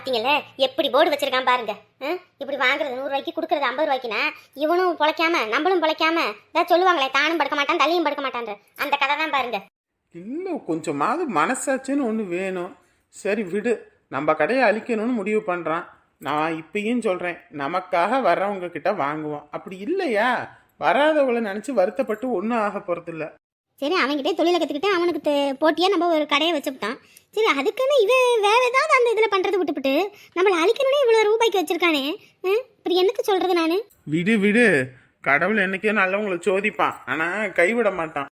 பாத்தீங்கல்ல? எப்படி போர்டு வச்சிருக்கான் பாருங்க. இப்படி வாங்குறது நூறு ரூபாய்க்கு கொடுக்கறது ஐம்பது ரூபாய்க்குனா இவனும் பொழைக்காம நம்மளும் பொழைக்காம தான் சொல்லுவாங்களே தானும் படுக்க மாட்டான் தலையும் படுக்க மாட்டான்ற. அந்த கதை தான் பாருங்க. இன்னும் கொஞ்சமாவது மனசாட்சின்னு ஒன்று வேணும். சரி விடு. நம்ம கடையை அழிக்கணும்னு முடிவு பண்ணுறான் நான் இப்பயும் சொல்கிறேன் நமக்காக வர்றவங்க கிட்ட வாங்குவோம். அப்படி இல்லையா? வராதவங்களை நினச்சி வருத்தப்பட்டு ஒன்றும் ஆக போகிறதில்ல சரி அவன்கிட்டே தொழிலை கற்றுக்கிட்டு அவனுக்கு தே- போட்டியா நம்ம ஒரு கடையை வச்சுவிட்டான் சரி அதுக்குன்னு இவன் வேற ஏதாவது அந்த இதில் பண்ணுறது விட்டுவிட்டு நம்மளை அழிக்கணும்னே இவ்வளோ ரூபாய்க்கு வச்சிருக்கானே? அப்புறம் என்னத்து சொல்கிறது நான்? விடு விடு. கடவுள் என்னைக்கே நல்லவங்களை சோதிப்பான். ஆனால் கைவிட மாட்டான்.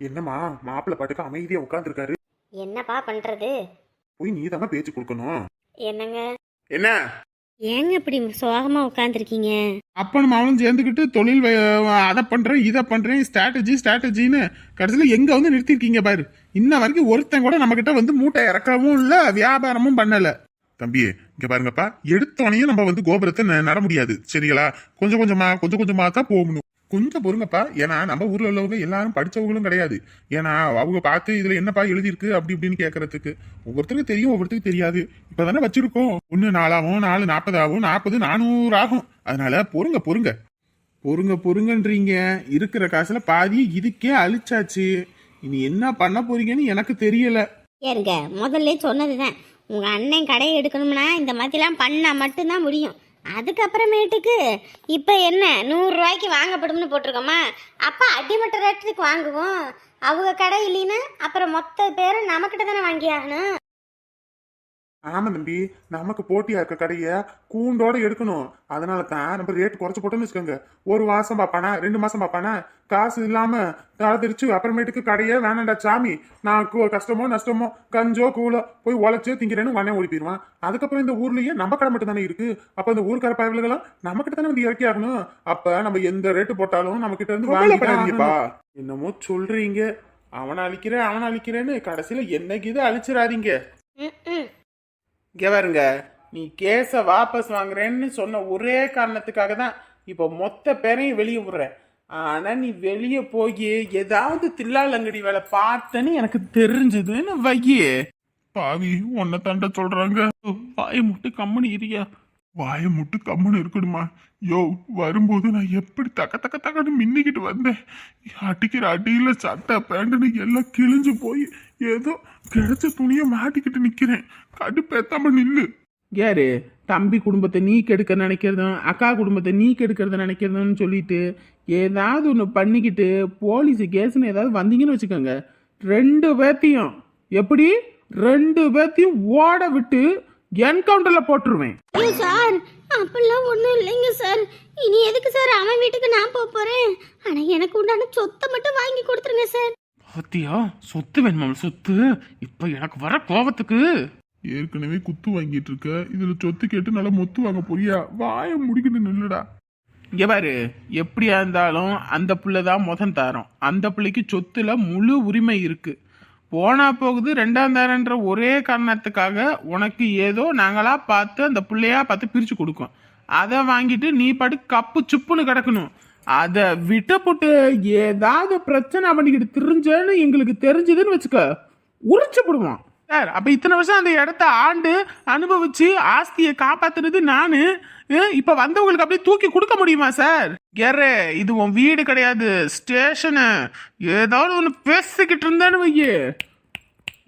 என்னம்மா மாப்பிள்ளை பாட்டுக்கு அமைதியா உட்காந்துருக்காரு என்னப்பா பண்ணுறது போய் நீ தானே பேச்சு கொடுக்கணும். என்னங்க? என்ன? ஏங்க இப்படி சோகமாக உட்காந்துருக்கீங்க அப்பனும் அவனும் சேர்ந்துக்கிட்டு தொழில் அதை பண்ணுறேன் இதை பண்ணுறேன் ஸ்ட்ராட்டஜி ஸ்ட்ராட்டஜின்னு கடைசியில் எங்கே வந்து நிறுத்திருக்கீங்க பாரு. இன்ன வரைக்கும் ஒருத்தன் கூட நம்மக்கிட்ட வந்து மூட்டை இறக்கவும் இல்லை வியாபாரமும் பண்ணலை. தம்பி இங்க பாருங்கப்பா எடுத்தோனையும் நம்ம வந்து கோபுரத்தை ந- நட முடியாது. சரிங்களா? கொஞ்சம் கொஞ்சமா கொஞ்சம் கொஞ்சமா தான் போகணும். கொஞ்சம் பொறுங்கப்பா. ஏன்னா நம்ம ஊர்ல உள்ளவங்க எல்லாரும் படிச்சவங்களும் கிடையாது. ஏன்னா அவங்க பார்த்து இதுல என்னப்பா எழுதியிருக்கு? அப்படி இப்படின்னு கேட்கறதுக்கு ஒவ்வொருத்தருக்கு தெரியும் ஒவ்வொருத்தருக்கு தெரியாது. இப்பதானே வச்சிருக்கோம். ஒன்னு நாலாவும் நாலு நாற்பதாவும் நாற்பது நானூறு ஆகும். அதனால பொறுங்க பொறுங்க. பொறுங்க பொறுங்கன்றீங்க. இருக்கிற காசுல பாதி இதுக்கே அழிச்சாச்சு. இனி என்ன பண்ண போறீங்கன்னு எனக்கு தெரியல. ஏறுங்க. முதல்ல சொன்னதுதான். உங்க உங்கள் அண்ணன் கடையை எடுக்கணும்னா இந்த மாதிரிலாம் பண்ணால் மட்டும்தான் முடியும். அதுக்கப்புறமேட்டுக்கு இப்போ என்ன நூறுரூவாய்க்கு வாங்கப்படும்னு போட்டிருக்கோமா? அப்போ அடிமட்ட ரேட்டுக்கு வாங்குவோம். அவங்க கடை இல்லைன்னா அப்புறம் மொத்த பேரும் நம்மக்கிட்ட தானே வாங்கி ஆகணும் ஆமா தம்பி நமக்கு போட்டியா இருக்க கடைய கூண்டோட எடுக்கணும். அதனால தான் நம்ம ரேட் குறைச்சு போட்டோம்னு வச்சுக்கோங்க. ஒரு மாசம் பாப்பானா ரெண்டு மாசம் பாப்பானா காசு இல்லாம தளர்த்திருச்சு அப்புறமேட்டுக்கு கடையே வேணாண்டா சாமி. நான் கஷ்டமோ நஷ்டமோ கஞ்சோ கூலோ போய் உழைச்சே திங்கிறேன்னு உடனே ஓடி போயிருவான். அதுக்கப்புறம் இந்த ஊர்லயே நம்ம கடை மட்டும் தானே இருக்கு. அப்ப இந்த ஊர்க்கார பயவுகளும் நம்ம கிட்ட தானே வந்து இறக்கி ஆகணும். அப்ப நம்ம எந்த ரேட்டு போட்டாலும் நம்ம கிட்ட இருந்து வாங்கிப்பா என்னமோ சொல்றீங்க. அவனை அழிக்கிறேன் அவனை அழிக்கிறேன்னு கடைசியில என்னைக்கு இதை அழிச்சிடாதீங்க. இங்கே பாருங்க. நீ கேஸை வாபஸ் வாங்குறேன்னு சொன்ன ஒரே காரணத்துக்காக தான் இப்போ மொத்த பேரையும் வெளியே விடுறேன் ஆனால் நீ வெளியே போய் ஏதாவது தில்லாலங்கடி வேலை பார்த்தேன்னு எனக்கு தெரிஞ்சதுன்னு வையே. பாவி உன்னை தாண்ட சொல்கிறாங்க வாயை முட்டு கம்மனி இரியா வாயை முட்டு கம்முன்னு இருக்கணுமா யோ வரும்போது நான் எப்படி தக்க தக்க தக்கன்னு மின்னிக்கிட்டு வந்தேன். அடிக்கிற அடியில் சட்டை பேண்ட்னு எல்லாம் கிழிஞ்சு போய் ஏதோ கிடைச்ச துணியை மாட்டிக்கிட்டு நிற்கிறேன் கடுப்பேத்தாம நில்லு. யாரு? தம்பி குடும்பத்தை நீ கெடுக்க நினைக்கிறதும் அக்கா குடும்பத்தை நீ கெடுக்கிறத நினைக்கிறதுன்னு சொல்லிட்டு ஏதாவது ஒன்று பண்ணிக்கிட்டு போலீஸு கேஸ்னு ஏதாவது வந்தீங்கன்னு வச்சுக்கோங்க. ரெண்டு பேர்த்தையும். எப்படி? ரெண்டு பேர்த்தையும் ஓட விட்டு என்கவுண்டரில் போட்டுருவேன். சார் அப்படிலாம் ஒன்றும் இல்லைங்க சார். இனி எதுக்கு சார் அவன் வீட்டுக்கு நான் போக போகிறேன் ஆனால் எனக்கு உண்டான சொத்தை மட்டும் வாங்கி கொடுத்துருங்க சார். பாத்தியா? சொத்து வேணுமா சொத்து? இப்போ எனக்கு வர கோபத்துக்கு ஏற்கனவே குத்து வாங்கிட்டு இருக்க. இதுல சொத்து கேட்டு நல்லா மொத்து வாங்க போறியா? வாயை முடிக்கிட்டு நில்லுடா. இங்க பாரு எப்படியா இருந்தாலும் அந்த பிள்ளை தான் முதன் தாரம். அந்த பிள்ளைக்கு சொத்துல முழு உரிமை இருக்கு. போனா போகுது ரெண்டாம் தாரன்ற ஒரே காரணத்துக்காக உனக்கு ஏதோ நாங்களா பார்த்து அந்த பிள்ளையா பார்த்து பிரிச்சு கொடுக்கோம். அதை வாங்கிட்டு நீ பாட்டு கப்பு சுப்புன்னு கிடக்கணும். அதை விட்ட போட்டு ஏதாவது பிரச்சனை பண்ணிக்கிட்டு திரிஞ்சேன்னு எங்களுக்கு தெரிஞ்சதுன்னு வச்சுக்க உரிச்சு போடுவான். சார் அப்போ இத்தனை வருஷம் அந்த இடத்த ஆண்டு அனுபவிச்சு ஆஸ்தியை காப்பாத்துனது நானு. இப்போ வந்தவங்களுக்கு அப்படியே தூக்கி கொடுக்க முடியுமா சார்? கெரே இது உன் வீடு கிடையாது ஸ்டேஷனு. ஏதாவது ஒன்று பேசிக்கிட்டு இருந்தேன்னு வையே.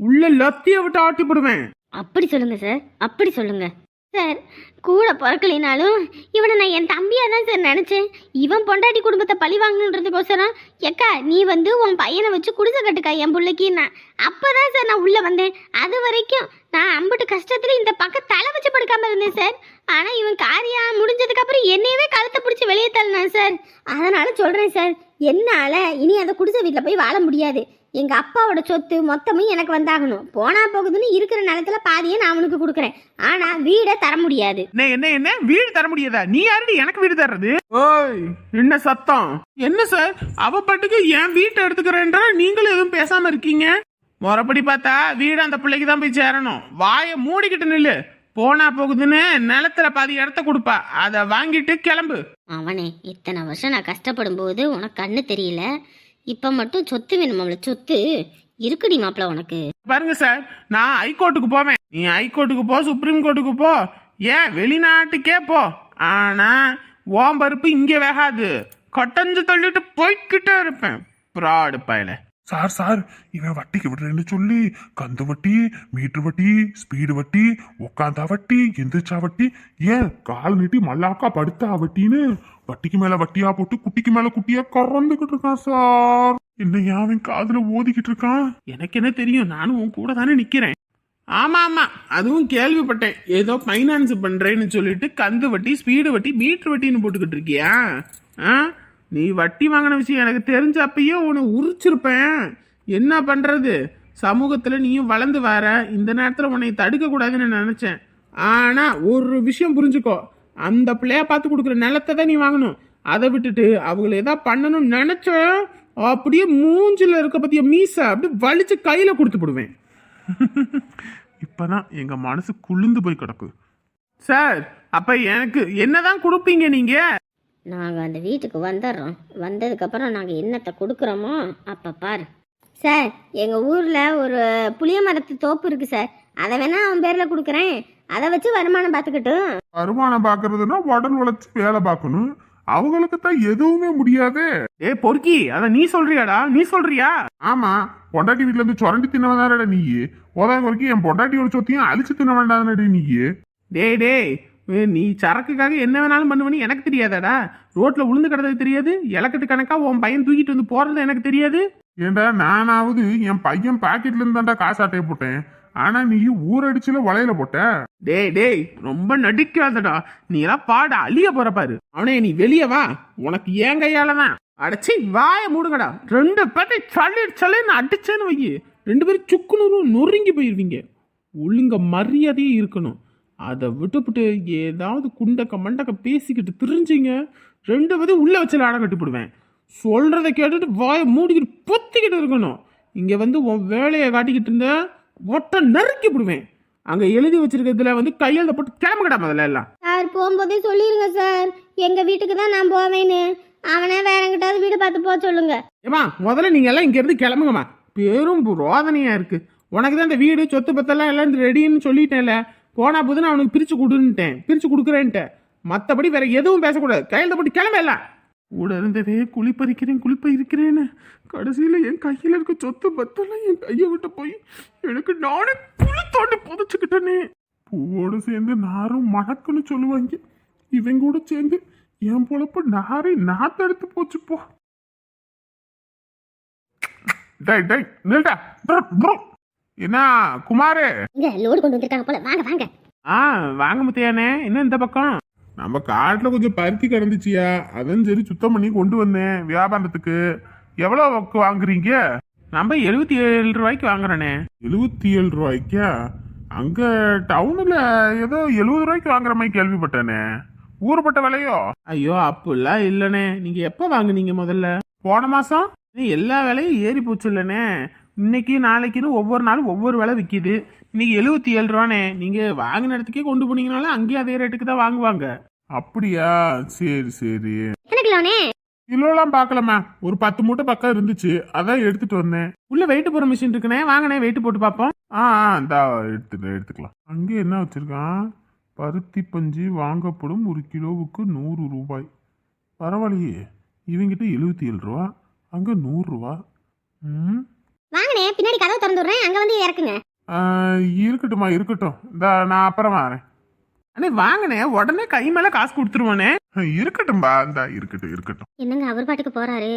உள்ள லத்திய விட்டு ஆட்டி போடுவேன் அப்படி சொல்லுங்க சார் அப்படி சொல்லுங்க. சார் கூட பிறக்கலினாலும் இவனை நான் என் தம்பியாக தான் சார் நினச்சேன். இவன் பொண்டாட்டி குடும்பத்தை பழி வாங்கணுன்றதுக்கோசரம் எக்கா நீ வந்து உன் பையனை வச்சு குடிசை கட்டுக்கா என் பிள்ளைக்கு நான். அப்போ தான் சார் நான் உள்ளே வந்தேன். அது வரைக்கும் நான் அம்புட்டு கஷ்டத்தில் இந்த பக்கம் தலை வச்சு படுக்காமல் இருந்தேன் சார். ஆனால் இவன் காரியா முடிஞ்சதுக்கப்புறம் என்னையவே கழுத்தை பிடிச்சி வெளியே தள்ளினான் சார். அதனால் சொல்கிறேன் சார் என்னால் இனி அந்த குடிசை வீட்டில் போய் வாழ முடியாது. எங்கள் அப்பாவோட சொத்து மொத்தமும் எனக்கு வந்தாகணும். போனா போகுதுன்னு இருக்கிற நிலத்துல பாதியை நான் அவனுக்கு கொடுக்குறேன். ஆனால் வீடை தர முடியாது. என்ன என்ன என்ன? வீடு தர முடியாதா? நீ யாருடி எனக்கு வீடு தர்றது? ஓய் என்ன சத்தம்? என்ன சார்? அவ பாட்டுக்கு என் வீட்டை எடுத்துக்கிறேன்றா? நீங்களும் எதுவும் பேசாம இருக்கீங்க? முறைப்படி பார்த்தா வீடு அந்த பிள்ளைக்கு தான் போய் சேரணும். வாயை மூடிக்கிட்டு நில்லு. போனா போகுதுன்னு நிலத்துல பாதி இடத்த கொடுப்பா. அதை வாங்கிட்டு கிளம்பு. அவனே இத்தனை வருஷம் நான் கஷ்டப்படும் போது உனக்கு கண்ணு தெரியல. இப்போ மட்டும் சொத்து வேணுமாம்ல சொத்து. இருக்குடி மாப்பிள்ள உனக்கு. பாருங்க சார் நான் ஹைகோர்ட்டுக்கு போவேன். நீ ஹைகோர்ட்டுக்கு போ சுப்ரீம் கோர்ட்டுக்கு போ. ஏன்? வெளிநாட்டுக்கே போ. ஆனா ஓம் பருப்பு வேகாது. கொட்டஞ்சு தள்ளிட்டு போய்கிட்டே இருப்பேன். ப்ராடு பயலை. சார் சார் இவன் வட்டிக்கு விடுறேன்னு சொல்லி கந்து வட்டி மீட்டர் வட்டி ஸ்பீடு வட்டி உக்காந்தா வட்டி எந்திரிச்சா வட்டி ஏன் கால் நீட்டி மல்லாக்கா படுத்தா வட்டின்னு வட்டிக்கு மேல வட்டியா போட்டு குட்டிக்கு மேல குட்டியா கறந்துகிட்டு இருக்கான் சார். என்ன அவன் காதுல ஓதிக்கிட்டு இருக்கான்? எனக்கு என்ன தெரியும் நானும் உன் கூட தானே நிக்கிறேன். ஆமா ஆமா அதுவும் கேள்விப்பட்டேன். ஏதோ ஃபைனான்ஸ் பண்றேன்னு சொல்லிட்டு கந்து வட்டி ஸ்பீடு வட்டி மீட்டர் வட்டின்னு போட்டுக்கிட்டு இருக்கியா? ஆ? நீ வட்டி வாங்கின விஷயம் எனக்கு தெரிஞ்ச அப்பயே உன்னை உரிச்சிருப்பேன். என்ன பண்றது? சமூகத்துல நீயும் வளர்ந்து வர. இந்த நேரத்துல உன்னை தடுக்க கூடாதுன்னு நினைச்சேன். ஆனா ஒரு விஷயம் புரிஞ்சுக்கோ. அந்த பிள்ளைய பார்த்து கொடுக்குற நிலத்தை தான் நீ வாங்கணும். அதை விட்டுட்டு அவங்கள ஏதாவது பண்ணணும்னு நினைச்ச அப்படியே மூஞ்சில இருக்க பத்திய மீச அப்படியே வலிச்சு கையில கொடுத்து போடுவேன். இப்பதான் எங்க மனசு குளிர்ந்து போய் கிடக்கு. சார் அப்ப எனக்கு என்னதான் கொடுப்பீங்க நீங்க? நாங்கள் அந்த வீட்டுக்கு வந்துடுறோம் வந்ததுக்கப்புறம் நாங்கள் என்னத்தை கொடுக்குறோமோ அப்போ பாரு. சார் எங்கள் ஊரில் ஒரு புளிய மரத்து தோப்பு இருக்குது சார். அதை வேணா அவன் பேரில் கொடுக்குறேன். அதை வச்சு வருமானம் பார்த்துக்கட்டும் வருமானம் பாக்குறதுன்னா உடல் உழைச்சு வேலை பார்க்கணும். அவங்களுக்கு தான் எதுவுமே முடியாதே. ஏ பொறுக்கி அத நீ சொல்றியாடா? நீ சொல்றியா? ஆமா பொண்டாட்டி வீட்டுல இருந்து சுரண்டி தின்னவதானடா நீ உதவி வரைக்கும் என் பொண்டாட்டியோட சொத்தையும் அழிச்சு தின்ன வேண்டாம்டா நீ டேய் டேய் நீ சரக்குக்காக என்ன வேணாலும் பண்ணுவேன்னு எனக்கு தெரியாதாடா? ரோட்ல உளுந்து கிடந்தது தெரியாது? இலக்கட்டு கணக்கா உன் பையன் தூக்கிட்டு வந்து போறது எனக்கு தெரியாது? ஏண்டா நானாவது என் பையன் பாக்கெட்ல இருந்தாண்டா காசு அட்டையை போட்டேன். ஆனா நீ ஊரடிச்சுல வலையில போட்ட. டேய் டேய் ரொம்ப நடிக்காதடா. நீ எல்லாம் பாட அழிய போற பாரு. அவனே நீ வெளியே வா. உனக்கு ஏன் கையால தான். அடைச்சி வாய மூடுங்கடா. ரெண்டு பேர்த்தை சல்லி சல்லின்னு அடிச்சேன்னு வை ரெண்டு பேரும் சுக்குநூறு நொறுங்கி போயிருவீங்க. ஒழுங்க மரியாதையே இருக்கணும். அதை விட்டுப்புட்டு ஏதாவது குண்டக்க மண்டக்க பேசிக்கிட்டு திரிஞ்சிங்க. ரெண்டு பேரும் உள்ள வச்சு லாடம் கட்டிவிடுவேன் சொல்றதை கேட்டுட்டு வாயை மூடிக்கிட்டு பொத்திக்கிட்டு இருக்கணும். இங்க வந்து உன் வேலையை காட்டிக்கிட்டு இருந்த ஒட்ட நறுக்கி விடுவேன் அங்க எழுதி வச்சிருக்கிறதுல வந்து கையெழுத போட்டு கிளம்புகடா முதல்ல எல்லாம். சார் போகும்போதே சொல்லிடுங்க சார். எங்கள் வீட்டுக்கு தான் நான் போவேன்னு. அவனே வேற எங்கிட்டாவது வீடு பார்த்து போக சொல்லுங்க. ஏமா முதல்ல நீங்க எல்லாம் இங்க இருந்து கிளம்புங்கம்மா. பெரும் ரோதனையா இருக்கு. உனக்கு தான் இந்த வீடு சொத்து பத்தெல்லாம் எல்லாம் ரெடின்னு சொல்லிட்டேன்ல. போனா போது நான் அவனுக்கு பிரிச்சு கொடுன்ட்டேன் பிரிச்சு கொடுக்குறேன்ட்டேன். மத்தபடி வேற எதுவும் பேசக்கூடாது. கையெழுத்த போட்டு கிளம்பல எல்லாம். கூட இருந்ததே குளிப்பறிக்கிறேன் குளிப்பறிக்கிறேன்னு கடைசியில என் கையில இருக்க சொத்து பத்தெல்லாம் என் கையை விட்டு போய் எனக்கு நானே குளி தோண்டி புதைச்சுக்கிட்டேனே. சேர்ந்து நாரும் மணக்குன்னு சொல்லுவாங்க. இவங்க கூட சேர்ந்து என் பொழப்பு நாரை நாத்தெடுத்து போச்சு போ. டை டை நில்டா. Bro, bro. என்ன குமாரு? இங்க லோடு கொண்டு வந்திருக்காங்க போல. வாங்க வாங்க. ஆ வாங்க முத்தையானே. என்ன இந்த பக்கம்? நம்ம காட்டுல கொஞ்சம் பருத்தி கிடந்துச்சியா? அதான் சரி சுத்தம் பண்ணி கொண்டு வந்தேன் வியாபாரத்துக்கு. எவ்வளவு வாங்குறீங்க? நம்ம எழுபத்தி ஏழு ரூபாய்க்கு வாங்குறேனே. எழுபத்தி ஏழு ரூபாய்க்கா? அங்க டவுன்ல ஏதோ எழுபது ரூபாய்க்கு வாங்குற மாதிரி கேள்விப்பட்டேனே. ஊறுபட்ட விலையோ? ஐயோ அப்படிலாம் இல்லைண்ணே நீங்க எப்போ வாங்குனீங்க முதல்ல? போன மாசம்? எல்லா விலையும் ஏறி போச்சு இல்லைண்ணே இன்னைக்கு நாளைக்குன்னு ஒவ்வொரு நாளும் ஒவ்வொரு விலை விற்கிது இன்னைக்கு எழுபத்தி ஏழு ரூபாண்ணே நீங்க வாங்கின இடத்துக்கே கொண்டு போனீங்கனாலும் அங்கேயும் அதே ரேட்டுக்கு தான் வாங்குவாங்க. அப்படியா? சரி சரி. கிலோலாம் பார்க்கலம்மா. ஒரு பத்து மூட்டை பக்கம் இருந்துச்சு. அதான் எடுத்துட்டு வந்தேன். உள்ள வெயிட் போற மிஷின் இருக்குண்ணே. வாங்கண்ணே வெயிட் போட்டு பார்ப்போம். ஆ ஆ இந்தா எடுத்துக்கலாம் எடுத்துக்கலாம். அங்கே என்ன வச்சிருக்கான்? பருத்தி பஞ்சு வாங்கப்படும் ஒரு கிலோவுக்கு நூறு ரூபாய். பரவாயில்லையே. இவங்கிட்ட எழுபத்தி ஏழு ரூபா அங்கே நூறுரூவா ம்? வாங்கண்ணே பின்னாடி கதவை திறந்து விடுறேன். அங்க வந்து இறக்குங்க. ஆ, இருக்கட்டும்மா இருக்கட்டும். இந்த நான் அப்புறம் வரேன். அண்ணே வாங்கண்ணே. உடனே கை மேல காசு கொடுத்துருவானே இருக்கட்டும்பா. இந்தா இருக்கட்டும் இருக்கட்டும். என்னங்க அவர் பாட்டுக்கு போறாரு?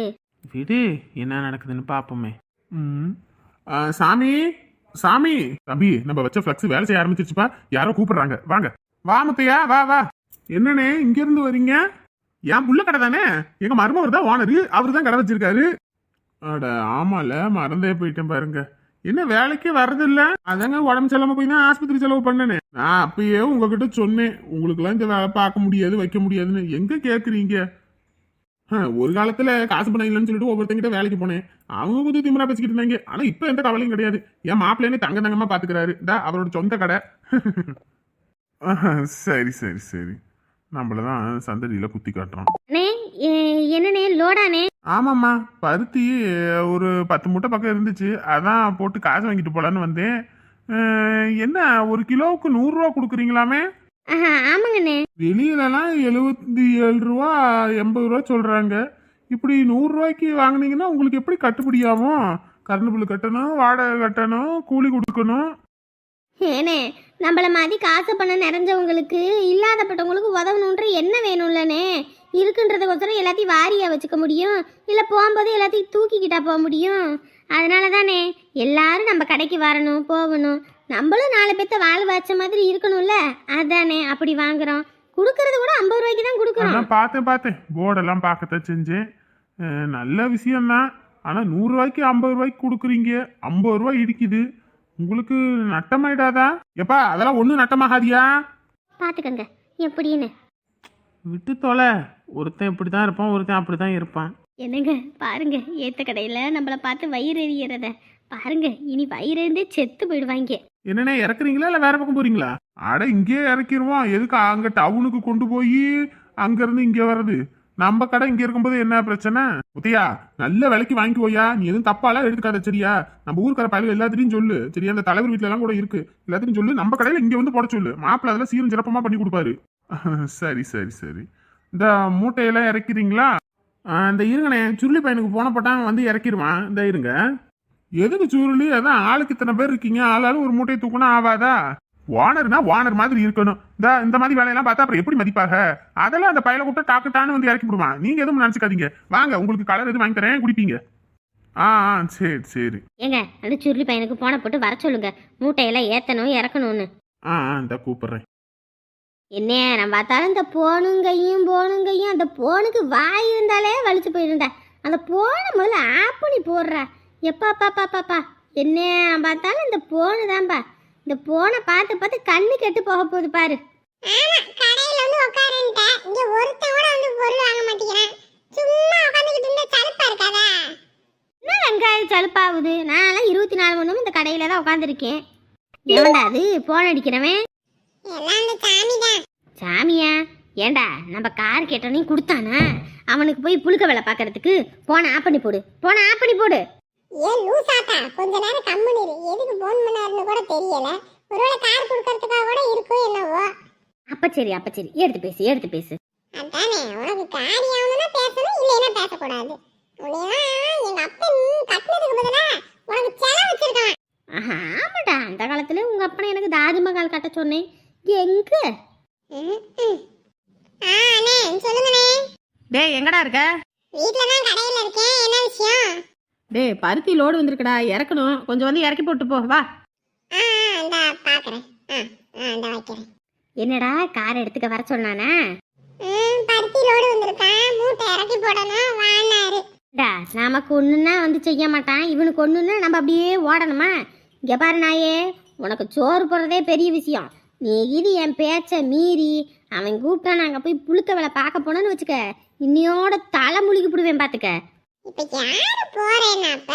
விடு என்ன நடக்குதுன்னு பார்ப்போமே ம். ஆ, சாமி சாமி. தம்பி நம்ம வச்ச ஃப்ளக்ஸ் வேலை செய்ய ஆரம்பிச்சிருச்சுப்பா. யாரோ கூப்பிடுறாங்க. வாங்க. வா முத்தையா வா வா. என்னண்ணே இங்க இருந்து வரீங்க? என் புள்ள கடை தானே? எங்க மருமவர் தான் ஓனரு. அவர் தான் கடை வச்சிருக்காரு. அட ஆமால மறந்தே போயிட்டேன் பாருங்க. என்ன வேலைக்கே வர்றதில்ல? அதாங்க உடம்பு செல்லாம போய் தான் ஆஸ்பத்திரி செலவு பண்ணனே. நான் அப்பயே உங்ககிட்ட சொன்னேன் உங்களுக்குலாம் இந்த வேலை பார்க்க முடியாது வைக்க முடியாதுன்னு. எங்க கேக்குறீங்க? ஒரு காலத்துல காசு பண்ண இல்லைன்னு சொல்லிட்டு ஒவ்வொருத்தங்கிட்ட வேலைக்கு போனேன். அவங்க கொஞ்சம் திமிரா பேசிக்கிட்டு இருந்தாங்க. ஆனா இப்ப எந்த கவலையும் கிடையாது. என் மாப்பிள்ளைன்னு தங்க தங்கமா பாத்துக்கிறாரு. அவரோட சொந்த கடை. சரி சரி சரி. சரி நம்மளதான் சந்தடியில குத்தி காட்டுறோம் அண்ணே என்னண்ணே லோடானே ஆமாம்மா பருத்தி ஒரு பத்து மூட்டை பக்கம் இருந்துச்சு. அதான் போட்டு காசு வாங்கிட்டு போலான்னு வந்தேன். அஹ், என்ன ஒரு கிலோவுக்கு நூறுரூவா கொடுக்குறீங்களாமே? ஆஹா ஆமாங்கண்ணே. வெளியிலலாம் எழுபத்தி ஏழு ரூபா எண்பது ரூபா சொல்கிறாங்க இப்படி நூறுரூவாய்க்கு வாங்குனீங்கன்னா உங்களுக்கு எப்படி கட்டுப்படியாகும் கரண்ட் பில்லு கட்டணும் வாடகை கட்டணும் கூலி கொடுக்கணும். ஏனே நம்மள மாதிரி காசு பணம் நிறைஞ்சவங்களுக்கு இல்லாதப்பட்டவங்களுக்கு உதவணுன்ற என்ன வேணும்லண்ணே. இருக்குன்றதுக்கோசரம் எல்லாத்தையும் வாரியாக வச்சுக்க முடியும். இல்லை போகும்போது எல்லாத்தையும் தூக்கிக்கிட்டா போக முடியும். அதனால தானே எல்லாரும் நம்ம கடைக்கு வரணும் போகணும். நம்மளும் நாலு பேர்த்த வாழ் வச்ச மாதிரி இருக்கணும்ல. அதானே அப்படி வாங்குறோம். கொடுக்கறது கூட ஐம்பது ரூபாய்க்கு தான் கொடுக்குறோம். பார்த்து பார்த்தேன் பார்த்தேன். போர்டெல்லாம் பார்க்கத்த செஞ்சேன். நல்ல நல்ல விஷயம்தான். ஆனால் நூறுரூவாய்க்கு ஐம்பது ரூபாய்க்கு கொடுக்குறீங்க. ஐம்பது ரூபாய் இடிக்குது. உங்களுக்கு நட்டமாயிடாதா? எப்பா அதெல்லாம் ஒன்றும் நட்டமாகாதியா? பார்த்துக்கங்க எப்படின்னு. விட்டு தொலை. ஒருத்தன் இப்படி தான் இருப்பான் ஒருத்தன் அப்படி தான் இருப்பான். என்னங்க பாருங்க ஏத்த கடையில் நம்மளை பார்த்து வயிறு எறியறத பாருங்க இனி வயிறு இருந்தே செத்து போயிடுவாங்க. என்னண்ணே இறக்குறீங்களா இல்லை வேற பக்கம் போறீங்களா? அட இங்கேயே இறக்கிடுவோம் எதுக்கு அங்கே டவுனுக்கு கொண்டு போய் அங்கேருந்து இங்கே வர்றது? நம்ம கடை இங்கே இருக்கும்போது என்ன பிரச்சனை? முத்தியா நல்ல விலைக்கு வாங்கி போயா நீ எதுவும் தப்பாலாம் எடுத்துக்காத சரியா? நம்ம ஊருக்கார பயலுக்கு எல்லாத்திலையும் சொல்லு. சரியா? அந்த தலைவர் வீட்டுல எல்லாம் கூட இருக்கு. எல்லாத்தையும் சொல்லு. நம்ம கடையில இங்க வந்து போட சொல்லு. மாப்பிள்ள அதெல்லாம் சீரும் சிறப்பமா பண்ணி கொடுப்பாரு. சரி சரி சரி. இந்த மூட்டையெல்லாம் இறக்கிறீங்களா? இந்த இருங்கண்ணே சுருளி பையனுக்கு போன வந்து இறக்கிடுவான் இந்த இருங்க. எதுக்கு சுருளி? அதான் ஆளுக்கு இத்தனை பேர் இருக்கீங்க. ஆளாலும் ஒரு மூட்டையை தூக்குனா ஆவாதா? ஓனர்னா ஓனர் மாதிரி இருக்கணும். இந்த இந்த மாதிரி வேலையெல்லாம் பார்த்தா அப்புறம் எப்படி மதிப்பாக? அதெல்லாம் அந்த பையில கூட்ட டாக்குட்டான்னு வந்து இறக்கி விடுவான் நீங்க எதுவும் நினைச்சுக்காதீங்க. வாங்க உங்களுக்கு கலர் எதுவும் வாங்கி தரேன் குடிப்பீங்க. ஆ ஆ சரி சரி. ஏங்க அந்த சுருளி பையனுக்கு போன போட்டு வர சொல்லுங்க. மூட்டையெல்லாம் ஏத்தணும் இறக்கணும்னு. ஆ ஆ இந்த கூப்பிடுறேன். என்ன நான் பார்த்தாலும் இந்த போனுங்கையும் போனுங்கையும் அந்த போனுக்கு வாய் இருந்தாலே வலிச்சு போயிருந்தா. அந்த போனை முதல்ல ஆப் பண்ணி போடுறா. எப்பா பாப்பா பாப்பா என்ன பார்த்தாலும் இந்த போனு தான்ப்பா இந்த போனை பார்த்து பார்த்து கண்ணு கெட்டு போக போகுது பாரு. ஆமா கடையில வந்து உட்காருன்ட்ட. இங்க ஒருத்தன் கூட வந்து பொருள் வாங்க மாட்டேங்கிறான். சும்மா உட்காந்துக்கிட்டு இருந்தா சலுப்பா இருக்காதா? என்ன வெங்காயம் சலுப்பாகுது நான்லாம் இருபத்தி நாலு மணி நேரம் இந்த கடையில தான் உட்காந்துருக்கேன். எவன்டா அது? போன் அடிக்கிறவன். எல்லாம் அந்த சாமி தான் சாமியா? ஏண்டா நம்ம கார் கேட்டோனையும் கொடுத்தானா? அவனுக்கு போய் புழுக்க வேலை பார்க்கறதுக்கு போன ஆப் பண்ணி போடு. போன ஆப் பண்ணி போடு. ஏன் லூசாத்தா கொஞ்ச நேரம் கம்முனு இரு எதுக்கு போன் பண்ணாருன்னு கூட தெரியல. ஒருவேளை கார் கொடுக்கறதுக்காக கூட இருக்கும் என்னவோ. அப்ப சரி அப்ப சரி. எடுத்து பேசு எடுத்து பேசு. அதானே உனக்கு காரி ஆகணும்னா பேசணும் இல்லைன்னா பேசக்கூடாது. உன்னையெல்லாம் எங்க அப்பன் கட்டினதுக்கு பதிலா உனக்கு செலவு வச்சிருக்கான். ஆஹா, ஆமாடா. அந்த காலத்துல உங்க அப்பனை எனக்கு தாஜ்மஹால் கட்ட சொன்னேன். எங்க? ம், ம். ஆ அண்ணே சொல்லுங்கண்ணே. டேய் எங்கடா இருக்க? வீட்ல தான் கடையில இருக்கேன். என்ன விஷயம்? டேய் பருத்தி லோடு வந்திருக்குடா. இறக்கணும். கொஞ்சம் வந்து இறக்கி போட்டு போ. வா. என்னடா கார் எடுத்துக்க வர சொன்னானா? பருத்தி லோடு வந்திருக்கான் மூட்டை இறக்கி போடணும். வானாரு டா நமக்கு ஒண்ணுன்னா வந்து செய்ய மாட்டான். இவனுக்கு ஒண்ணுன்னா நம்ம அப்படியே ஓடணுமா? இங்க பாரு நாயே உனக்கு சோறு போடுறதே பெரிய விஷயம். நீ இது என் பேச்ச மீறி அவன் கூப்பிட்டா நாங்க போய் புழுக்க வேலை பார்க்க போனோன்னு வச்சுக்க இன்னையோட தலை முழுகி போடுவேன் பாத்துக்க. இப்ப யாரு போறேன்னா அப்ப?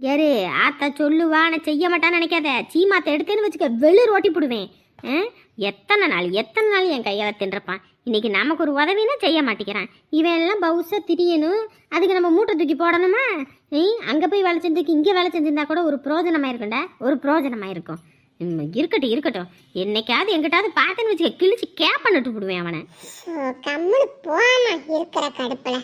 யாரு ஆத்தா சொல்லுவா நான் செய்ய மாட்டான்னு நினைக்காத. சீமாத்த எடுத்தேன்னு வச்சுக்க வெளிர் ஓட்டி போடுவேன்? எத்தனை நாள் எத்தனை நாள் என் கையால் தின்றப்பான்? இன்னைக்கு நமக்கு ஒரு உதவினா செய்ய மாட்டேங்கிறான். இவன் எல்லாம் பவுஸை திரியணும். அதுக்கு நம்ம மூட்டை தூக்கி போடணுமா? நீ அங்கே போய் வேலை செஞ்சதுக்கு இங்கே வேலை செஞ்சிருந்தா கூட ஒரு பிரயோஜனமாக இருக்கும்டா ஒரு பிரயோஜனமாக இருக்கும் இருக்கட்டும் இருக்கட்டும். என்னைக்காவது எங்கிட்டாவது பார்த்தேன்னு வச்சுக்க கிழிச்சு கேப் பண்ணிட்டு விடுவேன் அவனை. ஓ, கம்முனு போமா இருக்கிற கடுப்புல.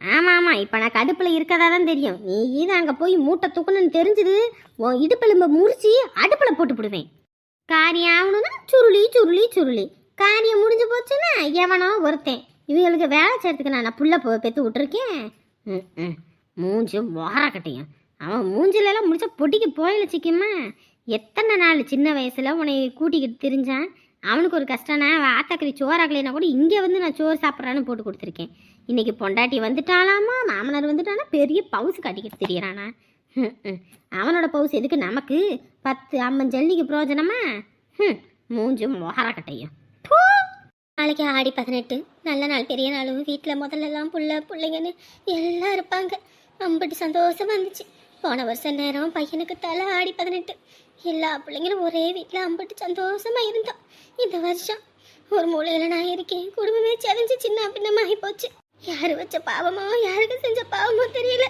ஆமாம் ஆமாம் இப்போ நான் கடுப்பில் இருக்கதா தான் தெரியும். நீ இது அங்கே போய் மூட்டை தூக்கணும்னு தெரிஞ்சது. உன் இடுப்பெலும்பை முறிச்சு அடுப்பில் போட்டு விடுவேன் காரியம் ஆகணும்னா சுருளி சுருளி சுருளி. காரியம் முடிஞ்சு போச்சுன்னா எவனோ ஒருத்தன். இவங்களுக்கு வேலை செய்யறதுக்கு நான் புள்ள போ பெற்று விட்டுருக்கேன்? ம் ம். மூஞ்சி மொகரக்கட்டையும் அவன் மூஞ்சிலெல்லாம் முடிச்சா பொட்டிக்கு போயில சிக்கிம்மா. எத்தனை நாள் சின்ன வயசில் உன்னை கூட்டிக்கிட்டு திரிஞ்சான்? அவனுக்கு ஒரு கஷ்டம்னா அவன் ஆத்தாக்கறி சோறாக்கலைன்னா கூட இங்கே வந்து நான் சோறு சாப்பிட்றான்னு போட்டு கொடுத்துருக்கேன். இன்னைக்கு பொண்டாட்டி வந்துட்டாலாமா மாமனார் வந்துட்டானா? பெரிய பவுஸ் கட்டிக்கிட்டு தெரியறானா? அவனோட பவுஸ் எதுக்கு நமக்கு? பத்து அம்மன் ஜல்லிக்கு பிரயோஜனமா? ம் மூஞ்சும் மொகரக்கட்டையும் நாளைக்கு ஆடி பதினெட்டு. நல்ல நாள் பெரிய நாளும். வீட்டில் முதல்லலாம் புள்ள பிள்ளைங்கன்னு எல்லாம் இருப்பாங்க. அம்பட்டு சந்தோஷமாக இருந்துச்சு. போன வருஷம் நேரம் பையனுக்கு தலை ஆடி பதினெட்டு. எல்லா பிள்ளைங்களும் ஒரே வீட்டில் அம்பட்டு சந்தோஷமா இருந்தோம். இந்த வருஷம் ஒரு மூலையில் நான் இருக்கேன். குடும்பமே செதஞ்சு சின்ன பின்னமாகி போச்சு. யார் வச்ச பாவமோ யாருக்கு செஞ்ச பாவமோ தெரியல.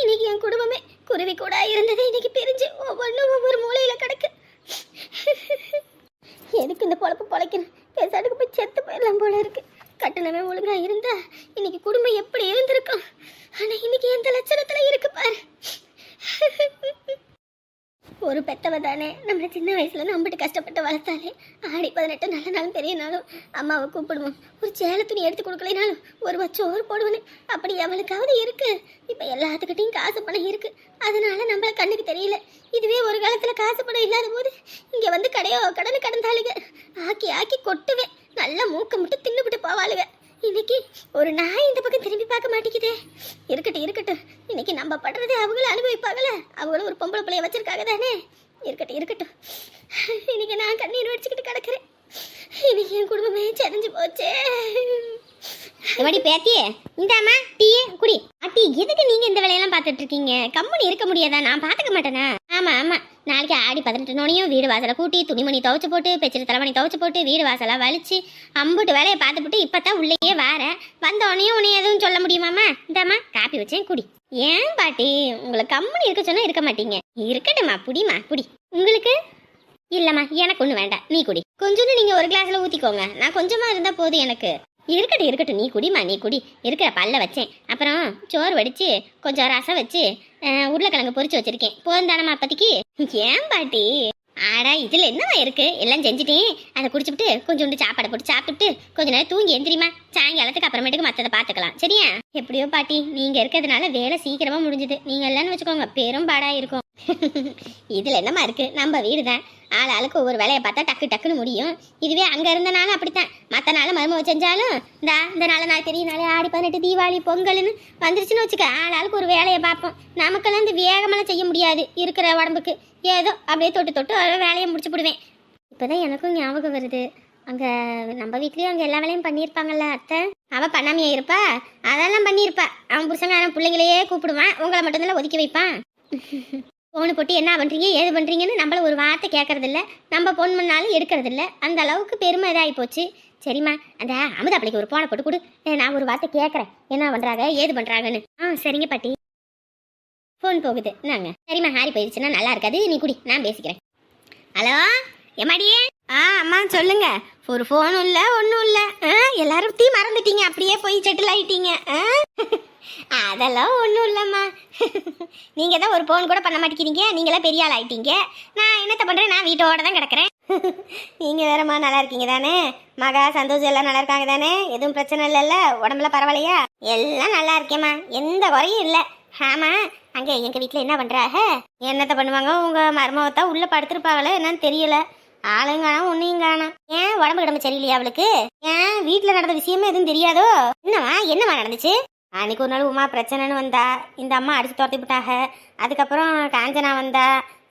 இன்னைக்கு என் குடும்பமே குருவி கூட இருந்தது இன்னைக்கு பிரிஞ்சு ஒவ்வொன்றும் ஒவ்வொரு மூலையில் கிடக்கு. எதுக்கு இந்த பொழப்பு பொழைக்கணும் பேசாட்டுக்கு போய் செத்து போயிடலாம் போல இருக்கு. கட்டணமே ஒழுங்காக இருந்தா இன்னைக்கு குடும்பம் எப்படி இருந்திருக்கும் ஆனா இன்னைக்கு எந்த லட்சணத்துல இருக்கு பாரு ஒரு பெத்தவ தானே நம்மளை சின்ன வயசுல நம்பிட்டு கஷ்டப்பட்டு வளர்த்தாலே ஆடி பதினெட்டு நல்ல நாளும் பெரிய நாளும். அம்மாவை கூப்பிடுவோம். ஒரு சேலை துணி எடுத்து கொடுக்கலைனாலும் ஒரு வச்சோறு போடுவேன்னு அப்படி அவளுக்காவது இருக்கு. இப்போ எல்லாத்துக்கிட்டையும் காசு பணம் இருக்கு. அதனால நம்மள கண்ணுக்கு தெரியல. இதுவே ஒரு காலத்தில் காசு பணம் இல்லாத போது இங்கே வந்து கடையோ கடனு கடந்தாளுங்க ஆக்கி ஆக்கி கொட்டுவேன் நல்லா மூக்க மட்டும் தின்னுபிட்டு போவாளுங்க இன்னைக்கு ஒரு நாய் இந்த பக்கம் திரும்பி பார்க்க மாட்டேங்குதே. இருக்கட்டும் இருக்கட்டும். இன்னைக்கு நம்ம படுறதே அவங்களும் அனுபவிப்பாங்களே. அவங்களும் ஒரு பொம்பளை பிள்ளைய வச்சிருக்காங்க தானே. இருக்கட்டும் இருக்கட்டும். இன்னைக்கு நான் கண்ணீர் வச்சுக்கிட்டு கிடக்குறேன். இன்னைக்கு என் குடும்பமே செறிஞ்சு போச்சே. எப்படி பேத்தியே இந்தாம்மா டீ குடி. அட்டி எதுக்கு நீங்க இந்த வேலையெல்லாம் பார்த்துட்டு இருக்கீங்க? கம்பெனி இருக்க முடியாதா? நான் பார்த்துக்க மாட்டேனா? ஆமா ஆமா. நாளைக்கு ஆடி பதினெட்டு நோனையும் வீடு வாசலை கூட்டி துணிமணி துவைச்சு போட்டு பெச்சிரு தலைமணி துவைச்சு போட்டு வீடு வாசலாக வலிச்சு அம்புட்டு வேலையை பார்த்துப்புட்டு இப்பதான் உள்ளேயே வார வந்த உடனே உன்னை எதுவும் சொல்ல முடியுமாம்மா? இந்தாம்மா காப்பி வச்சேன் குடி. ஏன் பாட்டி? உங்களை கம்பெனி இருக்க சொன்னால் இருக்க மாட்டீங்க. இருக்கட்டும்மா புடிமா புடி உங்களுக்கு? இல்லம்மா எனக்கு ஒண்ணு வேண்டாம். நீ குடி. கொஞ்சோண்டு நீங்க ஒரு கிளாஸ்ல ஊத்திக்கோங்க. நான் கொஞ்சமா இருந்தா போதும் எனக்கு. இருக்கட்டும் இருக்கட்டும். நீ குடிமா நீ குடி. இருக்கிற பல்ல வச்சேன். அப்புறம் சோறு வடிச்சு கொஞ்சம் ரசம் வச்சு உருளைக்கிழங்கு பொரிச்சு வச்சிருக்கேன். போதும் தானம்மா ஏன் பாட்டி? ஆடா இதுல என்னவா இருக்கு? எல்லாம் செஞ்சுட்டேன். அதை குடிச்சுட்டு கொஞ்சோண்டு சாப்பாடை போட்டு சாப்பிட்டுட்டு கொஞ்ச நேரம் தூங்கி எந்திரிமா சாயங்காலத்துக்கு அப்புறமேட்டுக்கு மற்றதை பார்த்துக்கலாம். சரியா? எப்படியோ பாட்டி நீங்க இருக்கிறதுனால வேலை சீக்கிரமா முடிஞ்சது. நீங்க இல்லைன்னு வச்சுக்கோங்க. பெரும் பாடா இருக்கும். இதில் என்னமா இருக்குது நம்ம வீடு தான் ஆள் ஆளுக்கு ஒவ்வொரு வேலையை பார்த்தா டக்கு டக்குன்னு முடியும். இதுவே அங்கே இருந்தனாலும் அப்படித்தான். மற்ற நாள் மருமக செஞ்சாலும் இந்த இந்த நாள் நாள் பெரிய நாள் ஆடி பதினெட்டு தீபாவளி பொங்கல்னு வந்துருச்சுன்னு வச்சுக்க ஆள் ஆளுக்கு ஒரு வேலையை பார்ப்போம். நமக்கெல்லாம் இந்த வேகமெல்லாம் செய்ய முடியாது இருக்கிற உடம்புக்கு. ஏதோ அப்படியே தொட்டு தொட்டு வேலையை முடிச்சு போடுவேன் இப்போதான் எனக்கும் ஞாபகம் வருது. அங்கே நம்ம வீட்லேயும் அங்கே எல்லா வேலையும் பண்ணியிருப்பாங்கல்ல அத்தை? அவள் பண்ணாமையே இருப்பா? அதெல்லாம் பண்ணியிருப்பா. அவன் புருஷங்காரன் பிள்ளைங்களையே கூப்பிடுவான். உங்களை மட்டும்தான் ஒதுக்கி வைப்பான். ஃபோனு போட்டு என்ன பண்ணுறீங்க ஏது பண்ணுறீங்கன்னு நம்மள ஒரு வார்த்தை கேட்கறதில்ல நம்ம ஃபோன் பண்ணாலும் எடுக்கிறதில்ல. அந்த அளவுக்கு பெருமை இதாகி போச்சு. சரிம்மா அந்த அமுதா பிள்ளைக்கு ஒரு ஃபோனை போட்டு கொடு. ஏ, நான் ஒரு வார்த்தை கேட்குறேன் என்ன பண்ணுறாங்க ஏது பண்ணுறாங்கன்னு ஆ சரிங்க பாட்டி. ஃபோன் போகுது. நாங்க சரிம்மா ஹாரி போயிடுச்சுன்னா நல்லா இருக்காது. நீ குடி நான் பேசிக்கிறேன். ஹலோ எம்மாடியே ஆ அம்மா சொல்லுங்க. ஒரு ஃபோனும் இல்லை ஒன்றும் இல்லை. எல்லாரும் தீ மறந்துட்டீங்க. அப்படியே போய் செட்டில் ஆயிட்டீங்க. ஆ? அதெல்லாம் ஒன்றும் இல்லைம்மா. நீங்கள் தான் ஒரு ஃபோன் கூட பண்ண மாட்டேங்கிறீங்க. நீங்களாம் பெரிய ஆள் ஆயிட்டீங்க. நான் என்னத்த பண்ணுறேன் நான் வீட்டோட தான் கிடக்கிறேன். நீங்கள் வேறம்மா நல்லா இருக்கீங்க தானே? மகா சந்தோஷம் எல்லாம் நல்லா இருக்காங்க தானே? எதுவும் பிரச்சனை இல்லைல்ல? உடம்புல பரவாயில்லையா? எல்லாம் நல்லா இருக்கேம்மா. எந்த குறையும் இல்லை. ஆமாம் அங்கே எங்கள் வீட்டில் என்ன பண்ணுறாங்க என்னத்த பண்ணுவாங்க? உங்கள் மருமகத்தா உள்ளே படுத்துருப்பாங்களே என்னன்னு தெரியல. ஆளுங்க காணோம் ஒன்னையும் காணும். ஏன் உடம்பு கிடம்பு சரியில்லையா அவளுக்கு? ஏன் வீட்டில் நடந்த விஷயமே எதுவும் தெரியாதோ? என்னம்மா என்னம்மா நடந்துச்சு? அன்னைக்கு ஒரு நாள் உமா பிரச்சனைன்னு வந்தா இந்த அம்மா அடிச்சு துரத்தி விட்டாங்க. அதுக்கப்புறம் காஞ்சனா வந்தா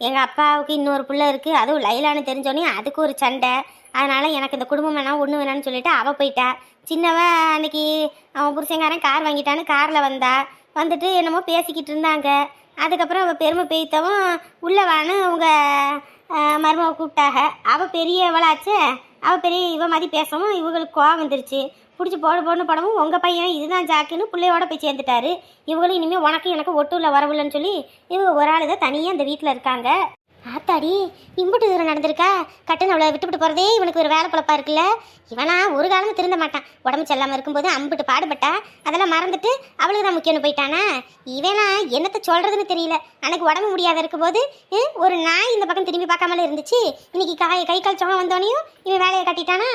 எங்கள் அப்பாவுக்கு இன்னொரு பிள்ளை இருக்குது அதுவும் லைலான்னு தெரிஞ்சோன்னே அதுக்கு ஒரு சண்டை. அதனால் எனக்கு இந்த குடும்பம் வேணாம் ஒன்று வேணாம்னு சொல்லிட்டு அவள் போயிட்டா. சின்னவ அன்னைக்கு அவன் புருஷங்காரன் கார் வாங்கிட்டான்னு காரில் வந்தா. வந்துட்டு என்னமோ பேசிக்கிட்டு இருந்தாங்க. அதுக்கப்புறம் அவள் பெருமை பெய்த்தவும் உள்ளே வான்னு அவங்க மருமவை கூப்பிட்டாக அவள் பெரியவளாச்சே அவள் பெரிய இவ மாதிரி பேசவும் இவங்களுக்கு கோவம் வந்துருச்சு. பிடிச்சி போட போடணும் படமும் உங்கள் பையன் இதுதான் ஜாக்குன்னு பிள்ளையோட போய் சேர்ந்துட்டாரு. இவங்களும் இனிமேல் உனக்கு எனக்கு ஒட்டு இல்லை வரவில்லைன்னு சொல்லி இவங்க ஒரு ஆள் தான் தனியாக இந்த வீட்டில் இருக்காங்க. ஆத்தாடி இம்புட்டு தூரம் நடந்திருக்கா? கட்டணம் அவளை விட்டுவிட்டு போகிறதே இவனுக்கு ஒரு வேலை பொழப்பா இருக்குல்ல? இவனா ஒரு காலமும் திருந்த மாட்டான். உடம்பு செல்லாமல் இருக்கும்போது அம்புட்டு பாடுபட்டா அதெல்லாம் மறந்துட்டு அவளுக்கு தான் முக்கியம்னு போயிட்டானா? இவனா என்னத்தை சொல்கிறதுன்னு தெரியல. எனக்கு உடம்பு முடியாத இருக்கும்போது ஒரு நாய் இந்த பக்கம் திரும்பி பார்க்காமலே இருந்துச்சு. இன்னைக்கு காய கை கால் சுகம் வந்தோடனையும் இவன் வேலையை கட்டிட்டானா?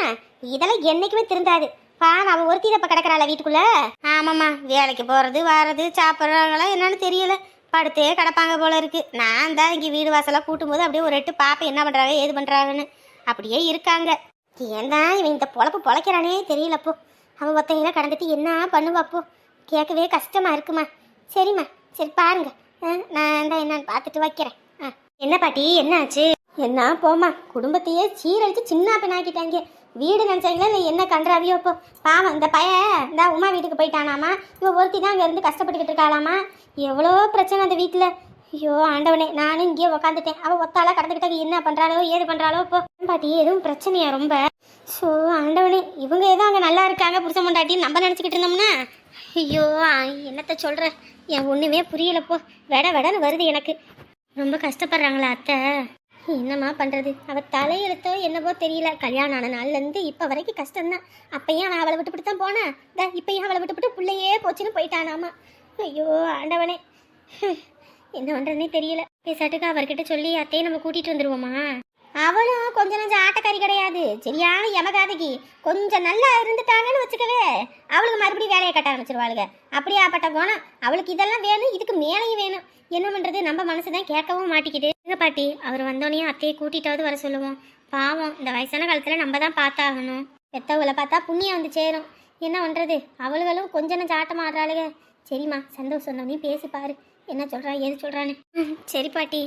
இதெல்லாம் என்றைக்குமே திருந்தாது. பாவம் அவள் ஒருத்தி தப்ப கிடக்குறாள வீட்டுக்குள்ள? ஆமாம்மா வேலைக்கு போகிறது வர்றது சாப்பிட்றாங்களா என்னன்னு தெரியல. படுத்தே கிடப்பாங்க போல இருக்கு. நான் தான் இங்கே வீடு வாசலாக கூட்டும்போது அப்படியே ஒரு எட்டு பாப்பை என்ன பண்ணுறாங்க ஏது பண்ணுறாங்கன்னு அப்படியே இருக்காங்க. ஏன் தான் இவன் இந்த பொழப்பு பொழைக்கிறானே தெரியலப்போ அவன் ஒத்தையில கடந்துட்டு என்ன பண்ணுவாப்போ கேட்கவே கஷ்டமா இருக்குமா. சரிம்மா சரி பாருங்க. ஆ, நான் தான் என்னன்னு பார்த்துட்டு வைக்கிறேன். ஆ. என்ன பாட்டி என்னாச்சு? என்ன போம்மா குடும்பத்தையே சீரழிச்சு சின்ன பெண்ணாக்கிட்டாங்க. வீடு நினைச்சாங்களா? இல்லை என்ன கன்றாவியோ? இப்போ பாவம் இந்த பையன் இந்த உமா வீட்டுக்கு போயிட்டானாமா? இப்போ ஒருத்தி தான் அங்கே இருந்து கஷ்டப்பட்டுக்கிட்டு இருக்காளாமா? எவ்வளோ பிரச்சனை அந்த வீட்டில் ஐயோ ஆண்டவனே நானும் இங்கேயே உக்காந்துட்டேன். அவள் ஒத்தாளாக கடந்துக்கிட்டாங்க என்ன பண்ணுறாளோ ஏது பண்ணுறாளோ இப்போ பாட்டி எதுவும் பிரச்சனையா ரொம்ப? ஸோ ஆண்டவனே இவங்க ஏதோ அங்கே நல்லா இருக்காங்க புருஷன் பொண்டாட்டின்னு நம்ம நினச்சிக்கிட்டு இருந்தோம்னா? ஐயோ என்னத்த சொல்கிற என் ஒன்றுமே புரியலப்போ வெட வெடன்னு வருது எனக்கு. ரொம்ப கஷ்டப்படுறாங்களா அத்தை? என்னம்மா பண்ணுறது அவள் தலையெழுத்தோ என்னவோ தெரியல. கல்யாணம் ஆன நாள்லேருந்து இப்போ வரைக்கும் கஷ்டம்தான். அப்பயும் அவன் அவளை விட்டுவிட்டு தான் போனா. இந்த இப்பயும் அவளை விட்டுவிட்டு பிள்ளையே போச்சுன்னு போயிட்டானாமா. ஐயோ ஆண்டவனே. என்ன பண்ணுறதுனே தெரியல. பேசாட்டுக்கு அவர்கிட்ட சொல்லி அத்தையை நம்ம கூட்டிகிட்டு வந்துருவோமா? அவளும் கொஞ்ச நஞ்ச ஆட்டக்காரி கிடையாது. சரியான யமகாதகி. கொஞ்சம் நல்லா இருந்துட்டாங்கன்னு வச்சுக்கவே அவளுக்கு மறுபடியும் வேலையை கட்ட ஆரம்பிச்சிருவாளுங்க அப்படியாப்பட்ட குணம். அவளுக்கு இதெல்லாம் வேணும் இதுக்கு மேலேயும் வேணும். என்ன பண்றது? நம்ம மனசு தான் கேட்கவும் மாட்டிக்குது. எங்கள் பாட்டி அவர் வந்தோடனே அத்தையை கூட்டிட்டாவது வர சொல்லுவோம். பாவம் இந்த வயசான காலத்துல நம்ம தான் பார்த்தாகணும். பெத்தவளை பார்த்தா புண்ணியம் வந்து சேரும். என்ன பண்றது? அவளுகளும் கொஞ்ச நஞ்ச ஆட்டம் ஆடுறாளுங்க சரிம்மா சந்தோஷம் சொன்னோடனே பேசி பாரு. என்ன சொல்கிறா எது சொல்றான்னு. சரி பாட்டி.